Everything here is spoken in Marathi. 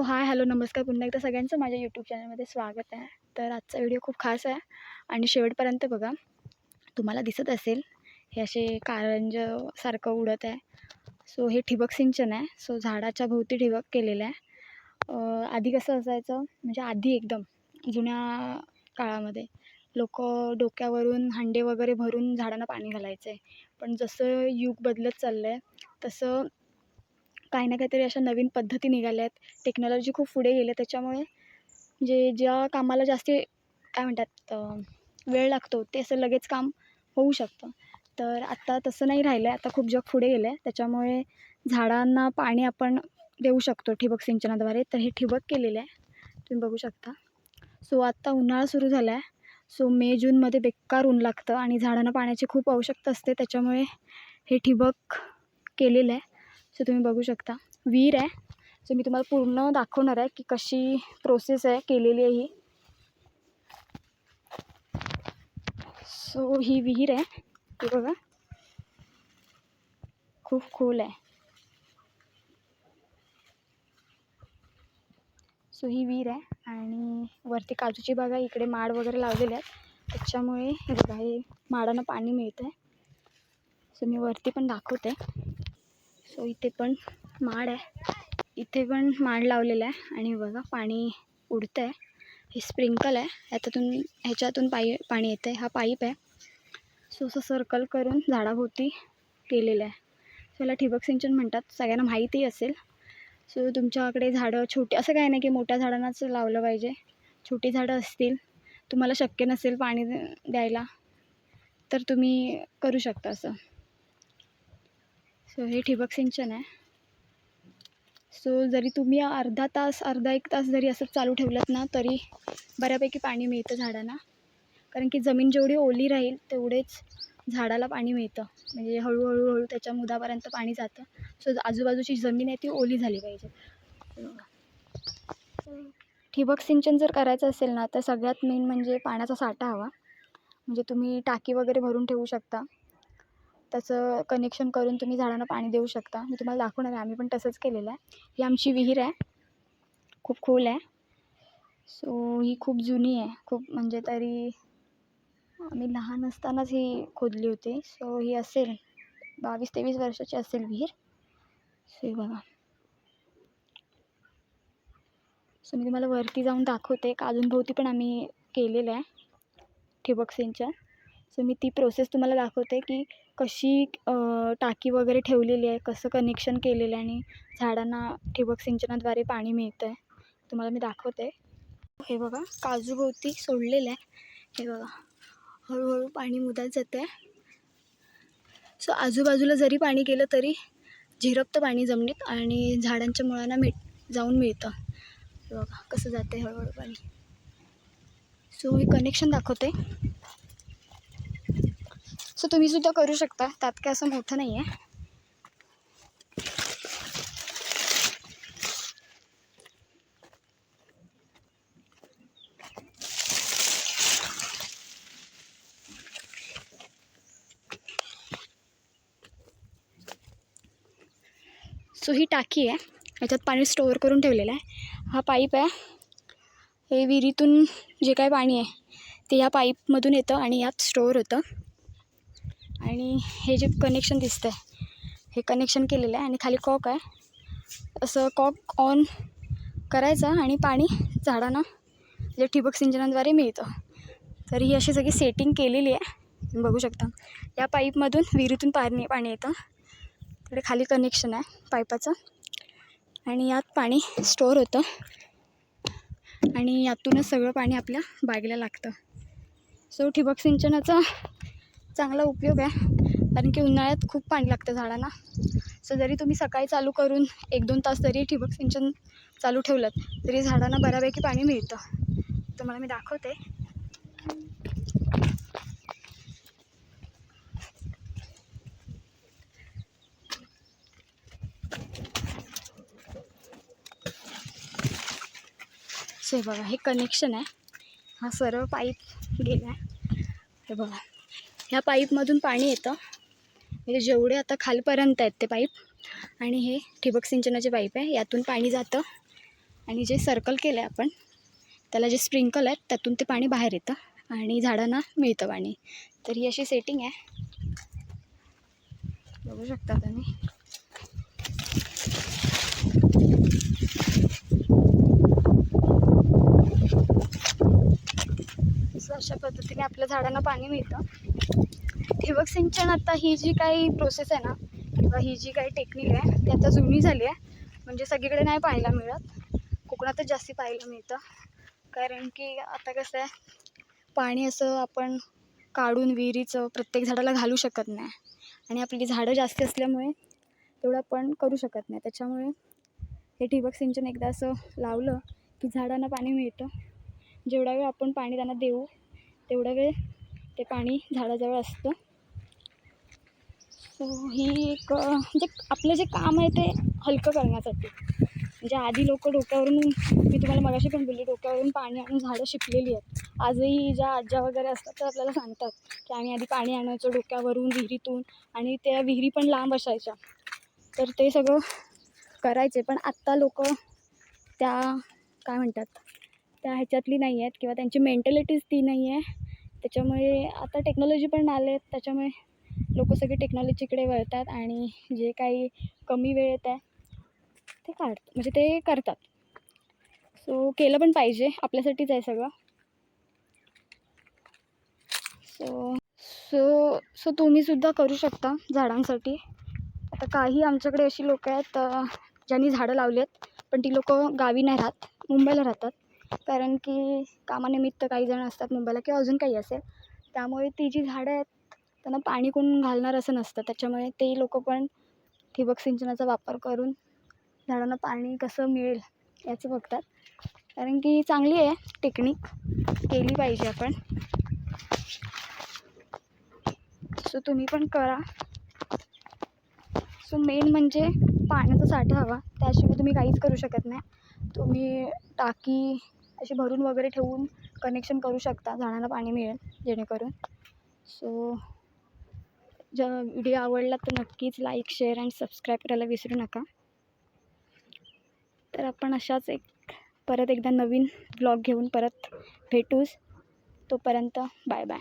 सो हाय हॅलो नमस्कार. पुन्हा एकदा सगळ्यांचं माझ्या यूट्यूब चॅनलमध्ये स्वागत आहे. तर आजचा व्हिडिओ खूप खास आहे आणि शेवटपर्यंत बघा तुम्हाला दिसत असेल हे असे कारंजसारखं उडत आहे. सो हे ठिबक सिंचन आहे. सो झाडाच्या भोवती ठिबक केलेलं आहे. आधी कसं असायचं म्हणजे आधी एकदम जुन्या काळामध्ये लोक डोक्यावरून हांडे वगैरे भरून झाडांना पाणी घालायचे. पण जसं युग बदलत चाललं आहे तसं काही ना काहीतरी अशा नवीन पद्धती निघाल्या आहेत. टेक्नॉलॉजी खूप पुढे गेली आहे. त्याच्यामुळे जे ज्या कामाला जास्ती काय म्हणतात वेळ लागतो ते असं लगेच काम होऊ शकतं. तर आत्ता तसं नाही राहिलं आहे आता खूप जग पुढे गेलं आहे त्याच्यामुळे झाडांना पाणी आपण देऊ शकतो ठिबक सिंचनाद्वारे. तर हे ठिबक केलेलं आहे. तुम्ही बघू शकता. सो आत्ता उन्हाळा सुरू झाला आहे सो मे जूनमध्ये बेकार ऊन लागतं आणि झाडांना पाण्याची खूप आवश्यकता असते. त्याच्यामुळे हे ठिबक केलेलं आहे. सो तुम्ही बघू शकता. विहीर आहे. सो मी तुम्हाला पूर्ण दाखवणार आहे की कशी प्रोसेस आहे केलेली आहे ही. सो ही विहीर आहे. ते बघा. खूप खोल आहे. सो ही विहीर आहे आणि वरती काजूची बघा इकडे माड वगैरे लावलेले आहेत. त्याच्यामुळे हे बघा हे माडानं पाणी मिळतं आहे सो मी वरती पण दाखवते. सो इथे पण माड आहे. इथे पण माड लावलेला आहे आणि बघा पाणी उडतं आहे हे स्प्रिंकल आहे. ह्याच्यातून ह्याच्यातून पाई पाणी येतं आहे हा पाईप आहे. सो असं सर्कल करून झाडाभोवती केलेलं आहे. सो याला ठिबक सिंचन म्हणतात. सगळ्यांना माहिती असेल. सो तुमच्याकडे झाडं छोटी असं काय नाही की मोठ्या झाडांनाच लावलं पाहिजे. छोटी झाडं असतील. तुम्हाला शक्य नसेल पाणी द्यायला तर तुम्ही करू शकता असं. सो हे ठिबक सिंचन आहे. सो जरी तुम्ही अर्धा तास अर्धा एक तास जरी असं चालू ठेवलं ना तरी बऱ्यापैकी पाणी मिळतं झाडांना. कारण की जमीन जेवढी ओली राहील तेवढेच झाडाला पाणी मिळतं. म्हणजे हळूहळू हळू त्याच्या मुदापर्यंत पाणी जातं. सो आजूबाजूची जमीन आहे ती ओली झाली पाहिजे. ठिबक सिंचन जर करायचं असेल ना तर सगळ्यात मेन म्हणजे पाण्याचा साठा हवा. म्हणजे तुम्ही टाकी वगैरे भरून ठेवू शकता. त्याचं कनेक्शन करून तुम्ही झाडांना पाणी देऊ शकता. मी तुम्हाला दाखवणार आहे आम्ही पण तसंच केलेलं आहे. ही आमची विहीर आहे. खूप खोल आहे. सो ही खूप जुनी आहे. खूप म्हणजे तरी आम्ही लहान असतानाच ही खोदली होती. सो ही असेल बावीस तेवीस वर्षाची असेल विहीर. सो बघा. सो मी तुम्हाला वरती जाऊन दाखवते. काजूंभोवती पण आम्ही केलेलं आहे. ठिबक सिंचन. सो मी ती प्रोसेस तुम्हाला दाखवते की कशी टाकी वगैरे ठेवलेली आहे कसं कनेक्शन केलेलं आहे आणि झाडांना ठिबक सिंचनाद्वारे पाणी मिळतं आहे तुम्हाला मी दाखवते. हे बघा काजूभोवती सोडलेलं आहे. हे बघा हळूहळू पाणी मुदात जातं आहे सो आजूबाजूला जरी पाणी गेलं तरी झिरपतं पाणी जमिनीत आणि झाडांच्या मुळांना मिळ जाऊन मिळतं. हे बघा कसं जातं आहे हळूहळू पाणी. सो हे कनेक्शन दाखवते. सो तुम्ही सुद्धा करू शकता. त्यात काय असं मोठं नाही आहे सो ही टाकी आहे. याच्यात पाणी स्टोअर करून ठेवलेलं आहे. हा पाईप आहे. हे विहिरीतून जे काय पाणी आहे ते या पाईपमधून येतं आणि यात स्टोअर होतं. आणि हे जे कनेक्शन दिसतं आहे हे कनेक्शन केलेलं आहे आणि खाली कॉक आहे. असं कॉक ऑन करायचं आणि पाणी झाडांना जे ठिबक सिंचनाद्वारे मिळतं. तर ही अशी सगळी सेटिंग केलेली आहे. बघू शकता. या पाईपमधून विहिरीतून पाणी पाणी येतं. तिकडे खाली कनेक्शन आहे पाईपाचं. आणि यात पाणी स्टोअर होतं. आणि यातूनच सगळं पाणी आपल्या बागेला लागतं. सो ठिबक सिंचनाचा चांगला उपयोग आहे. कारण की उन्हाळ्यात खूप पाणी लागतं झाडांना. सो जरी तुम्ही सकाळी चालू करून एक दोन तास जरी ठिबक सिंचन चालू ठेवलं तरी झाडांना बऱ्यापैकी पाणी मिळतं. तुम्हाला मी दाखवते. हे बघा हे कनेक्शन आहे. हा सर्व पाईप गेला आहे. हे बघा. ह्या पाईपमधून पाणी येतं. म्हणजे जेवढे आता खालपर्यंत आहेत ते पाईप आणि हे ठिबक सिंचनाचे पाईप आहे यातून पाणी जातं. आणि जे सर्कल केलं आहे आपण त्याला जे स्प्रिंकल आहेत त्यातून ते पाणी बाहेर येतं आणि झाडांना मिळतं पाणी. तर ही अशी सेटिंग आहे. बघू शकता तुम्ही. अशा पद्धतीने आपल्या झाडांना पाणी मिळतं. ठिबक सिंचन आता ही जी काही प्रोसेस आहे ना किंवा ही जी काही टेक्निक आहे ती आता जुनी झाली आहे. म्हणजे सगळीकडे नाही पाहायला मिळत. कोकणातच जास्ती पाहायला मिळतं. कारण की आता कसं आहे पाणी असं आपण काढून विहिरीचं प्रत्येक झाडाला घालू शकत नाही. आणि आपली झाडं जास्त असल्यामुळे तेवढं आपण करू शकत नाही. त्याच्यामुळे हे ठिबक सिंचन एकदा असं लावलं की झाडांना पाणी मिळतं. जेवढा वेळ आपण पाणी त्यांना देऊ तेवढा वेळ ते पाणी झाडाजवळ असतं. सो ही एक म्हणजे आपलं जे काम आहे ते हलकं करण्यासाठी. म्हणजे आधी लोक डोक्यावरून मी तुम्हाला मगाशी पण बोलली डोक्यावरून पाणी आणून झाडं शिकलेली आहेत. आजही ज्या आज्या वगैरे असतात त्या आपल्याला सांगतात की आम्ही आधी पाणी आणायचो डोक्यावरून विहिरीतून आणि त्या विहिरी पण लांब असायच्या. तर ते सगळं करायचे पण आत्ता लोक त्या काय म्हणतात त्या ह्याच्यातली नाही आहेत किंवा त्यांची मेंटॅलिटीज ती नाही आहे त्याच्यामुळे आता टेक्नॉलॉजी पण आले आहेत त्याच्यामुळे लोक सगळे टेक्नॉलॉजीकडे वळतात आणि जे काही कमी वेळेत आहे ते काढ म्हणजे ते करतात. सो केलं पण पाहिजे. आपल्यासाठीच आहे सगळं. सो सो सो तुम्हीसुद्धा करू शकता झाडांसाठी. आता काही आमच्याकडे अशी लोकं आहेत ज्यांनी झाडं लावली आहेत पण ती लोकं गावी नाही राहत मुंबईला राहतात. कारण की कामानिमित्त काही जण असतात मुंबईला किंवा अजून काही असेल. त्यामुळे ती जी झाडं आहेत त्यांना पाणी कोण घालणार असं नसतं. त्याच्यामुळे ते लोक पण ठिबक सिंचनाचा वापर करून झाडांना पाणी कसं मिळेल याचं बघतात. कारण की चांगली आहे टेक्निक केली पाहिजे आपण. सो तुम्ही पण करा. सो मेन म्हणजे पाण्याचा साठा हवा. त्याशिवाय तुम्ही काहीच करू शकत नाही. तुम्ही टाकी अशी भरून वगैरे ठेवून कनेक्शन करू शकता. झाडांना पाणी मिळेल जेणेकरून. सो जर व्हिडिओ आवडला तर नक्कीच लाईक शेअर अँड सबस्क्राईब करायला विसरू नका. तर आपण अशाच एक परत एकदा नवीन ब्लॉग घेऊन परत भेटूच तोपर्यंत बाय बाय